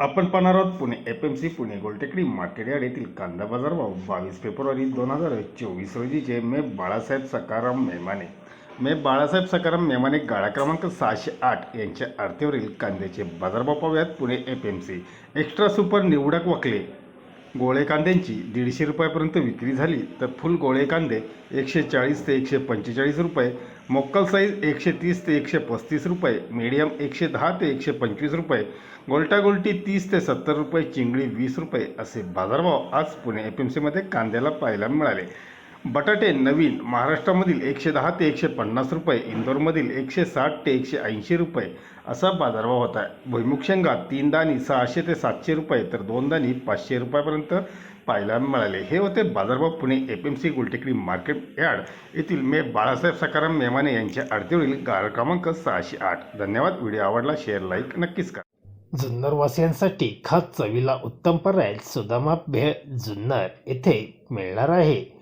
आपण पाहणार आहोत Pune F M C Pune Gultekdi market yard येथील कांदा बाजार भाव बावीस फेब्रुवारी दोन हजार चोवीस रोजीचे. मे बाळासाहेब सकाराम मेमाने. मे बाळासाहेब सकाराम मेमाने गाळा क्रमांक सहाशे आठ यांच्या आरतीवरील कांद्याचे बाजारभाव पाहूयात Pune F M C extra super निवडक वकले. गोळे कांद्यांची दीडशे रुपयापर्यंत विक्री झाली तर फुल गोळे कांदे एकशे चाळीस ते एकशे पंचेचाळीस रुपये मोक्कल साईज एकशे तीस ते एकशे पस्तीस रुपये मीडियम एकशे दहा ते एकशे पंचवीस रुपये गोल्टा गोल्टी तीस ते सत्तर रुपये चिंगळी वीस रुपये असे बाजारभाव आज पुणे एफ एम सीमध्ये कांद्याला पाहायला मिळाले. बटाटे नवीन महाराष्ट्रामधील एकशे दहा ते एकशे पन्नास रुपये इंदोरमधील एकशे साठ ते एकशे ऐंशी रुपये असा बाजारभाव होता. आहे भुईमुग शेंगा तीन दाणी सहाशे ते सातशे रुपये तर दोन दाणी पाचशे रुपयापर्यंत पाहायला मिळाले. हे होते बाजारभाव Pune F M C Gultekdi market yard. येथील मे बाळासाहेब सकाराम मेमाने यांच्या आडतीवरील गाळ क्रमांक सहाशे आठ. धन्यवाद. व्हिडिओ आवडला शेअर लाईक नक्कीच करा. जुन्नरवासियांसाठी खास चवीला उत्तम पर्याय सुदामा भेळ जुन्नर येथे मिळणार आहे.